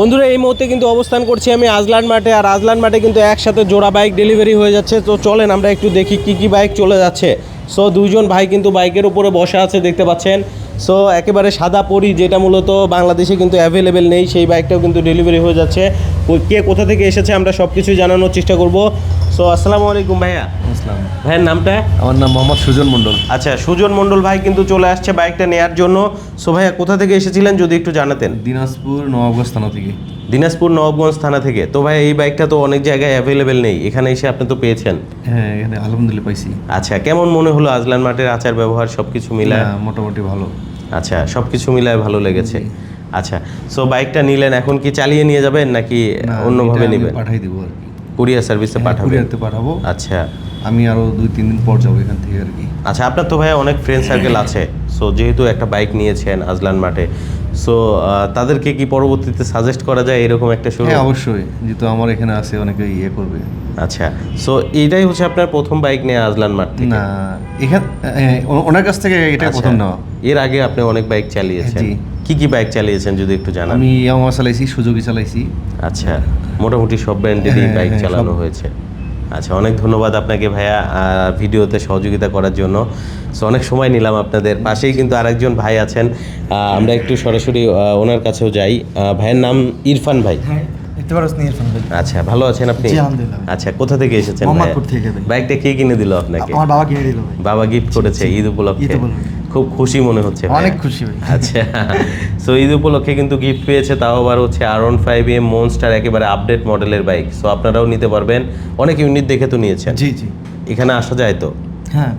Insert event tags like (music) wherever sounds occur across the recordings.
বন্ধুরা, এই মুহূর্তে কিন্তু অবস্থান করছি আমি আজলান মাঠে, আর আজলান মাঠে কিন্তু একসাথে জোড়া বাইক ডেলিভারি হয়ে যাচ্ছে। তো চলেন আমরা একটু দেখি কি কি বাইক চলে যাচ্ছে। সো দুজন ভাই কিন্তু বাইকের উপরে বসে আছে, দেখতে পাচ্ছেন। সো একেবারে সাদা পরি, যেটা মূলত বাংলাদেশে কিন্তু অ্যাভেলেবেল নেই, সেই বাইকটাও কিন্তু ডেলিভারি হয়ে যাচ্ছে। কো- কোথা থেকে এসেছে আমরা সব কিছু জানানোর চেষ্টা করব। সো আসসালামু আলাইকুম ভাইয়া। আসসালাম। ভাইয়ের নামটা? আমার নাম মোহাম্মদ সুজন মণ্ডল। আচ্ছা সুজন মণ্ডল ভাই কিন্তু চলে আসছে বাইকটা নেয়ার জন্য। সো ভাইয়া কোথা থেকে এসেছিলেন যদি একটু জানাতেন? দিনাজপুর নবাবগঞ্জ থানা থেকে। দিনাজপুর নবাবগঞ্জ থানা থেকে। তো ভাই এই বাইকটা তো অনেক জায়গায় অ্যাভেলেবেল নেই। এখানে এসে আপনি তো পেয়েছেন। হ্যাঁ এখানে আলহামদুলিল্লাহ পাইছি। আচ্ছা কেমন মনে হলো আজলান মাঠের আচার ব্যবহার সব কিছু মিলায়? হ্যাঁ, মোটামুটি ভালো। আচ্ছা সব কিছু মিলায় ভালো লেগেছে। আচ্ছা সো বাইকটা নিলেন এখন কি চালিয়ে নিয়ে যাবেন নাকি অন্যভাবে নেবেন? পাঠাই দিব আর কি। কুরিয়ার সার্ভিসে পাঠাবেন? কুরিয়ারতে পাঠাবো। আচ্ছা। আমি আরও দুই তিন দিন পর যাব এখান থেকে আর কি। আচ্ছা আপনার তো ভাই অনেক ফ্রেন্ড সার্কেল আছে সো যেহেতু একটা বাইক নিয়েছেন আজলান মাঠে সো তাদেরকে কি পরবর্তীতে সাজেস্ট করা যায় এরকম একটা শুরু? হ্যাঁ অবশ্যই যেহেতু আমার এখানে আছে অনেকে ইয়ে করবে। আচ্ছা সো এটাই হচ্ছে আপনার প্রথম বাইক নিয়ে আজলান মাঠ থেকে? না এখান হ্যাঁ, ওনার কাছ থেকে এটা আচ্ছা। প্রথম নেওয়া। এর আগে আপনি অনেক বাইক চালিয়েছেন। জি। কি কি বাইক চালিয়েছেন যদি একটু জানান? আমি ইয়ামা চালাইছি সুযোগী চালাইছি। আচ্ছা মোটামুটি সব ব্র্যান্ডেরই হ্যাঁ, বাইক চালানো হয়েছে। আচ্ছা অনেক ধন্যবাদ আপনাকে ভাইয়া ভিডিওতে সহযোগিতা করার জন্য। সো অনেক সময় নিলাম আপনাদের পাশেই কিন্তু আরেকজন ভাই আছেন। আমরা একটু সরাসরি ওনার কাছেও যাই। ভাইয়ের নাম ইরফান ভাই। হ্যাঁ ইরফান ভাই। আচ্ছা ভালো আছেন আপনি? আচ্ছা কোথা থেকে এসেছেন। বাইকটা কে কিনে দিল আপনাকে? আমার বাবা কিনে দিল বাবা গিফট করেছে ঈদ উপলক্ষে। খুব খুশি মনে হচ্ছে অনেক খুশি আচ্ছা। সো ঈদ উপলক্ষে কিন্তু গিফট পেয়েছে তাও আবার হচ্ছে R one five M monster একেবারে আপডেট মডেলের বাইক সো আপনারাও নিতে পারবেন। অনেক ইউনিট দেখে তো নিয়েছেন। জি জি। এখানে আসা যায় তো? হ্যাঁ।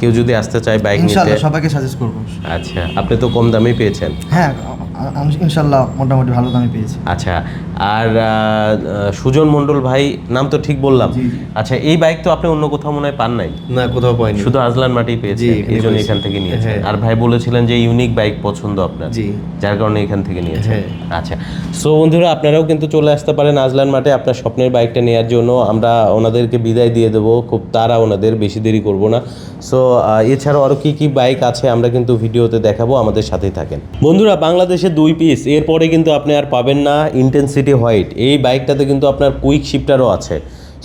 কেউ যদি আসতে চায় বাইক নিতে? সবাইকে সাজেস্ট করব। আচ্ছা আপনি তো কম দামেই পেয়েছেন। হ্যাঁ আমি ইনশাল্লাহ মোটামুটি ভালো দামে পেয়েছি। আচ্ছা আর সুজন মণ্ডল ভাই নাম তো ঠিক বললাম। আচ্ছা এই বাইক তো আপনি অন্য কোথাও মনে হয় পান নাই? না কোথাও পাইনি। শুধু আজলান মাটি পেয়েছেন জি, এই জন্য এখান থেকে নিয়েছেন। হ্যাঁ। আর ভাই বলেছিলেন যে ইউনিক বাইক পছন্দ আপনার। জি। যার কারণে এখান থেকে নিয়েছেন। হ্যাঁ। আচ্ছা সো বন্ধুরা আপনারাও কিন্তু চলে আসতে পারেন আজলান মাঠে আপনার স্বপ্নের বাইকটা নেওয়ার জন্য। আমরা ওনাদেরকে বিদায় দিয়ে দেবো। খুব তারা ওনাদের বেশি দেরি করব না। সো এছাড়াও আরও কী কী বাইক আছে আমরা কিন্তু ভিডিওতে দেখাবো আমাদের সাথেই থাকেন। বন্ধুরা বাংলাদেশে দুই পিস এরপরে কিন্তু আপনি আর পাবেন না ইন্টেন্সিটি হোয়াইট এই বাইকটাতে কিন্তু আপনার কুইক শিফটারও আছে।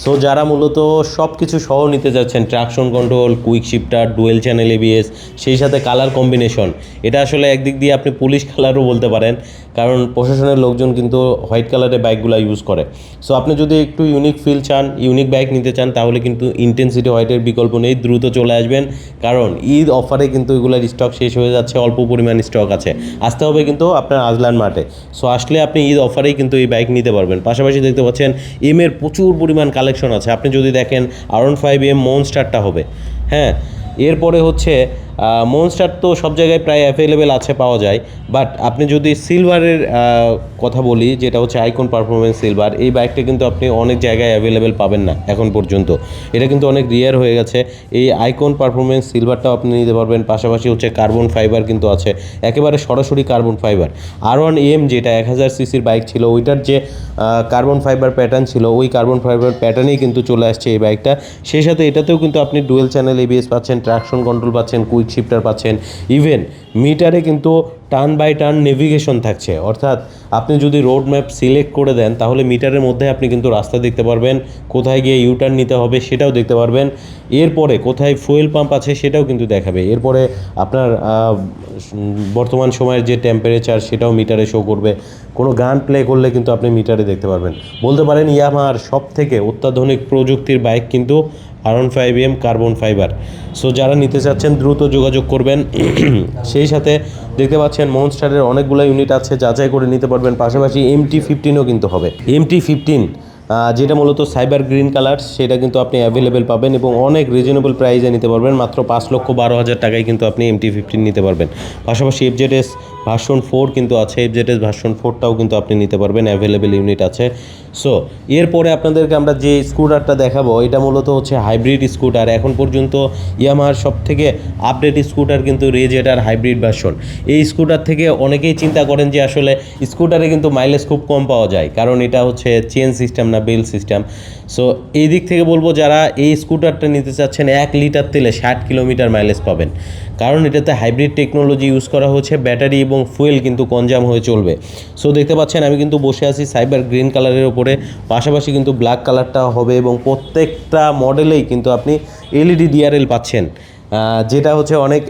সো যারা মূলত সব কিছু সহ নিতে যাচ্ছেন traction control quick shifter dual channel ABS সেই সাথে কালার কম্বিনেশন এটা আসলে একদিক দিয়ে আপনি পুলিশ কালারও বলতে পারেন। কারণ প্রশাসনের লোকজন কিন্তু হোয়াইট কালারের বাইকগুলো ইউজ করে। সো আপনি যদি একটু ইউনিক ফিল চান ইউনিক বাইক নিতে চান, তাহলে কিন্তু ইন্টেন্সিটি হোয়াইটের বিকল্প নেই, দ্রুত চলে আসবেন। কারণ ঈদ অফারে কিন্তু এগুলোর স্টক শেষ হয়ে যাচ্ছে, অল্প পরিমাণ স্টক আছে। আসতে হবে কিন্তু আপনার আজলান মাঠে। সো আসলে আপনি ঈদ অফারেই কিন্তু এই বাইক নিতে পারবেন। পাশাপাশি দেখতে পাচ্ছেন এম এর প্রচুর পরিমাণ কালেকশন আছে। আপনি যদি দেখেন আর ওয়ান ফাইভ এম মনস্টারটা হবে। হ্যাঁ এরপরে হচ্ছে মনস্টার তো সব জায়গায় প্রায় অ্যাভেলেবেল আছে, পাওয়া যায়। বাট আপনি যদি সিলভারের কথা বলি, যেটা হচ্ছে আইকন পারফরমেন্স সিলভার এই বাইকটা কিন্তু আপনি অনেক জায়গায় অ্যাভেলেবেল পাবেন না এখন পর্যন্ত। এটা কিন্তু অনেক রিয়ার হয়ে গেছে। এই আইকন পারফরমেন্স সিলভারটাও আপনি নিতে পারবেন। পাশাপাশি হচ্ছে কার্বন ফাইবার কিন্তু আছে। একেবারে সরাসরি carbon fibre R one M যেটা এক হাজার সিসির বাইক ছিল, ওইটার যে কার্বন ফাইবার প্যাটার্ন ছিল, ওই কার্বন ফাইবার প্যাটার্নেই কিন্তু চলে আসছে এই বাইকটা সেই সাথে এটাতেও কিন্তু আপনি ডুয়েল চ্যানেল এবিএস পাচ্ছেন ট্রাকশন কন্ট্রোল পাচ্ছেন কুইক শিফটার পাচ্ছেন। ইভেন মিটারে কিন্তু টার্ন বাই টার্ন নেভিগেশন থাকছে। অর্থাৎ আপনি যদি রোড ম্যাপ সিলেক্ট করে দেন, তাহলে মিটারের মধ্যে আপনি কিন্তু রাস্তা দেখতে পারবেন। কোথায় গিয়ে ইউটার্ন নিতে হবে সেটাও দেখতে পারবেন। এরপরে কোথায় ফুয়েল পাম্প আছে সেটাও কিন্তু দেখাবে। এরপরে আপনার বর্তমান সময়ের যে টেম্পারেচার সেটাও মিটারে শো করবে। কোনো গান প্লে করলে কিন্তু আপনি মিটারে দেখতে পারবেন। বলতে পারেন ইয়ামার সব থেকে অত্যাধুনিক প্রযুক্তির বাইক কিন্তু one five M, carbon fibre. So যারা নিতে চাচ্ছেন, দ্রুত যোগাযোগ করবেন। (clears throat) সেই সাথে দেখতে পাচ্ছেন, মনস্টারের অনেকগুলো ইউনিট আছে, যাচাই করে নিতে পারবেন। পাশাপাশি এম টি ফিফটিনও কিন্তু হবে। এমটি ফিফটিন যেটা মূলত সাইবার গ্রিন কালার সেটা কিন্তু আপনি অ্যাভেলেবেল পাবেন এবং অনেক রিজনেবল প্রাইসে নিতে পারবেন। মাত্র পাঁচ লক্ষ বারো হাজার টাকায় কিন্তু আপনি এমটি ফিফটিন নিতে পারবেন। পাশাপাশি এফজেডএস ভার্সন ফোর কিন্তু আছে এফজেডএস ভার্সন ফোরটাও কিন্তু আপনি নিতে পারবেন অ্যাভেলেবেল ইউনিট আছে। সো এরপরে আপনাদেরকে আমরা যে স্কুটারটা দেখাবো, এটা মূলত হচ্ছে হাইব্রিড স্কুটার এখন পর্যন্ত ইয়ামাহার সব থেকে আপডেট স্কুটার কিন্তু রেজেটার হাইব্রিড ভার্সন এই স্কুটার থেকে অনেকেই চিন্তা করেন যে আসলে স্কুটারে কিন্তু মাইলেজ খুব কম পাওয়া যায়, কারণ এটা হচ্ছে চেন সিস্টেম না বেল সিস্টেম সো এই দিক থেকে বলব, যারা এই স্কুটারটা নিতে চাচ্ছেন, এক লিটার তেলে ষাট কিলোমিটার মাইলেজ পাবেন। কারণ এটাতে হাইব্রিড টেকনোলজি ইউজ করা হচ্ছে ব্যাটারি এবং ফুয়েল কিন্তু কনজাম হয়ে চলবে। সো দেখতে পাচ্ছেন, আমি কিন্তু বসে আছি সাইবার গ্রিন কালারের ওপরে। পাশাপাশি কিন্তু ব্ল্যাক কালারটা হবে এবং প্রত্যেকটা মডেলেই কিন্তু আপনি এলইডি ডিআরএল পাচ্ছেন। যেটা হচ্ছে অনেক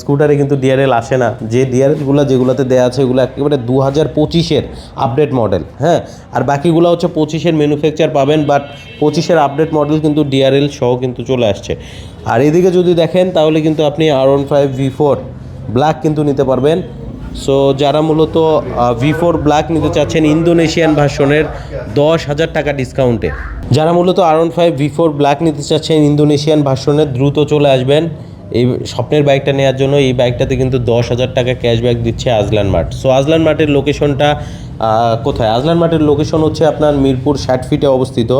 স্কুটারে কিন্তু ডিআরএল আসে না। যে ডিআরএলগুলো যেগুলোতে দেওয়া আছে ওগুলো একেবারে দু হাজার পঁচিশের আপডেট মডেল হ্যাঁ? আর বাকিগুলো হচ্ছে পঁচিশের ম্যানুফ্যাকচার পাবেন, বাট পঁচিশের আপডেট মডেল কিন্তু ডিআরএল সহ কিন্তু চলে আসছে। আর এদিকে যদি দেখেন, তাহলে কিন্তু আপনি R one five V four black কিন্তু নিতে পারবেন। সো যারা মূলত ভি ফোর ব্ল্যাক নিতে চাচ্ছেন ইন্দোনেশিয়ান ভার্সনের দশ হাজার টাকা ডিসকাউন্টে যারা মূলত R one five V four black নিতে চাচ্ছেন ইন্দোনেশিয়ান ভার্সনের দ্রুত চলে আসবেন। এই স্বপ্নের বাইকটা নেওয়ার জন্য এই বাইকটাতে কিন্তু দশ হাজার টাকা ক্যাশব্যাক দিচ্ছে আজলান মার্ট সো আজলান মার্টের লোকেশনটা কোথায়? আজলান মার্টের লোকেশন হচ্ছে আপনার মিরপুর ষাট ফিটে অবস্থিত।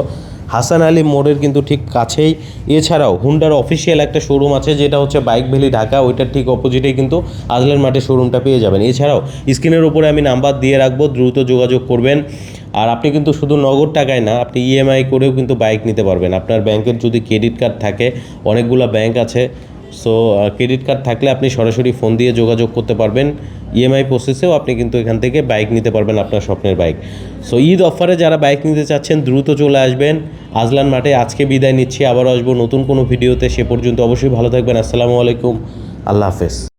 হাসান আলী মোড়ের কিন্তু ঠিক কাছেই। এছাড়াও হুন্ডার অফিসিয়াল একটা শোরুম আছে, যেটা হচ্ছে বাইক ভ্যালি ঢাকা। ওইটার ঠিক অপোজিটেই কিন্তু আজলের মাঠে শোরুমটা পেয়ে যাবেন। এছাড়াও স্ক্রিনের উপরে আমি নাম্বার দিয়ে রাখব, দ্রুত যোগাযোগ করবেন। আর আপনি কিন্তু শুধু নগদ টাকায় না, আপনি ইএমআই করেও কিন্তু বাইক নিতে পারবেন। আপনার ব্যাংকের যদি ক্রেডিট কার্ড থাকে, অনেকগুলো ব্যাংক আছে। সো ক্রেডিট কার্ড থাকলে আপনি সরাসরি ফোন দিয়ে যোগাযোগ করতে পারবেন। ইএমআই প্রসেসেও আপনি কিন্তু এখান থেকে বাইক নিতে পারবেন আপনার স্বপ্নের বাইক সো ঈদ অফারে যারা বাইক নিতে চাচ্ছেন, দ্রুত চলে আসবেন। আজলান মাঠে আজকে বিদায় নিচ্ছি, আবার আসব নতুন কোনো ভিডিওতে সে পর্যন্ত অবশ্যই ভালো থাকবেন। আসসালামু আলাইকুম। আল্লাহ হাফেজ।